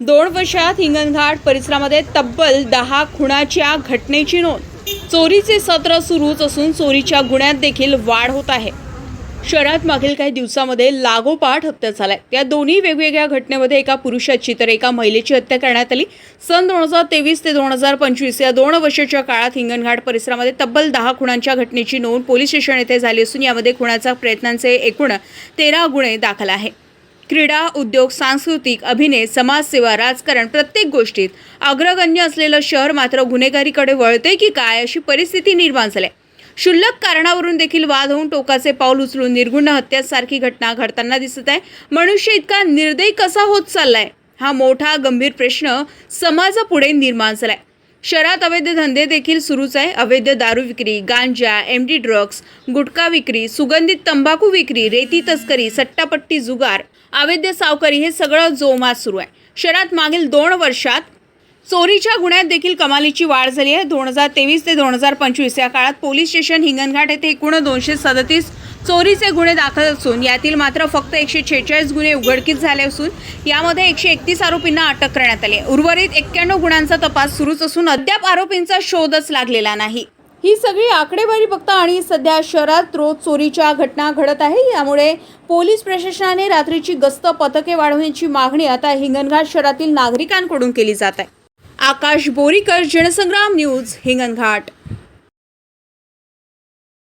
दोन वर्षात हिंगणघाट परिसरामध्ये तब्बल दहा खुणाच्या घटनेची नोंद. चोरीचे सत्र सुरूच असून चोरीच्या गुन्ह्यात देखील वाढ होत आहे. शहरात मागील काही दिवसामध्ये लागोपाठ हत्या झाल्या. त्या दोन्ही वेगवेगळ्या घटनेमध्ये एका पुरुषाची तर एका महिलेची हत्या करण्यात आली. सन दोन हजार तेवीस ते दोन हजार पंचवीस या दोन वर्षाच्या काळात हिंगणघाट परिसरामध्ये तब्बल दहा खुणांच्या घटनेची नोंद पोलीस स्टेशन येथे झाली असून यामध्ये खुणाचा प्रयत्नांचे एकूण तेरा गुन्हे दाखल आहे क्रीडा उद्योग सांस्कृतिक अभिनय समाजसेवा राजकारण प्रत्येक गोष्टीत अग्रगण्य असलेलं शहर मात्र गुन्हेगारीकडे वळते की काय अशी परिस्थिती निर्माण झाली आहे. क्षुल्लक कारणावरून देखील वाद होऊन टोकाचे पाऊल उचलून निर्गुण हत्यासारखी घटना घडताना दिसत आहे. मनुष्य इतका निर्दयी कसा होत चाललाय? हा मोठा गंभीर प्रश्न समाजापुढे निर्माण झालाय. शहरात अवैध धंदे देखील सुरूच आहे. अवैध दारू विक्री गांजा एम डी ड्रग्स गुटखा विक्री सुगंधित तंबाखू विक्री रेती तस्करी सट्टापट्टी जुगार अवैध सावकारी हे सगळं जोमात सुरू आहे. शहरात मागील दोन वर्षात चोरीच्या गुन्ह्यात देखील कमालीची वाढ झाली आहे. दोन हजार तेवीस ते दोन हजार पंचवीस या काळात पोलीस स्टेशन हिंगणघाट येथे एकूण दोनशे सदतीस चोरीचे गुन्हे दाखल असून यातील मात्र फक्त एकशे छेचाळीस गुन्हे उघडकीस झाले असून यामध्ये एकशे एकतीस आरोपींना अटक करण्यात आली आहे. उर्वरित एक्क्याण्णव गुणांचा तपास सुरूच असून अद्याप आरोपींचा शोधच लागलेला नाही. ही सगळी आकडेवारी बघता आणि सध्या शहरात रोज चोरीच्या घटना घडत आहे. यामुळे पोलीस प्रशासनाने रात्रीची गस्त पथके वाढवण्याची मागणी आता हिंगणघाट शहरातील नागरिकांकडून केली जात आहे. आकाश बोरीकर जनसंग्राम न्यूज हिंगणघाट.